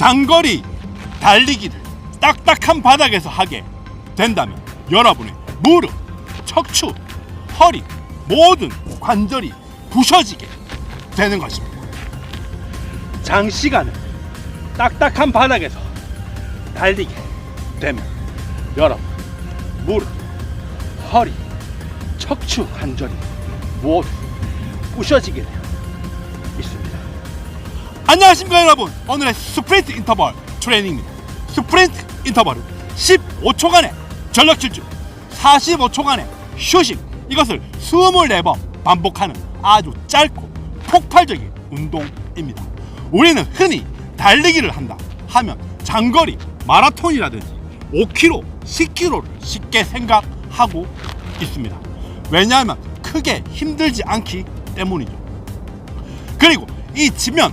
장거리 달리기를 딱딱한 바닥에서 하게 된다면 여러분의 무릎, 척추, 허리 모든 관절이 부셔지게 되는 것입니다. 장시간을 딱딱한 바닥에서 달리게 되면 여러분 무릎, 허리, 척추 관절이 모두 부셔지게 있습니다. 안녕하십니까 여러분 오늘의 스프린트 인터벌 트레이닝입니다. 스프린트 인터벌은 15초간의 전력 질주 45초간의 휴식 이것을 24번 반복하는 아주 짧고 폭발적인 운동입니다. 우리는 흔히 달리기를 한다 하면 장거리 마라톤이라든지 5km, 10km를 쉽게 생각하고 있습니다. 왜냐하면 크게 힘들지 않기 때문이죠. 그리고 이 지면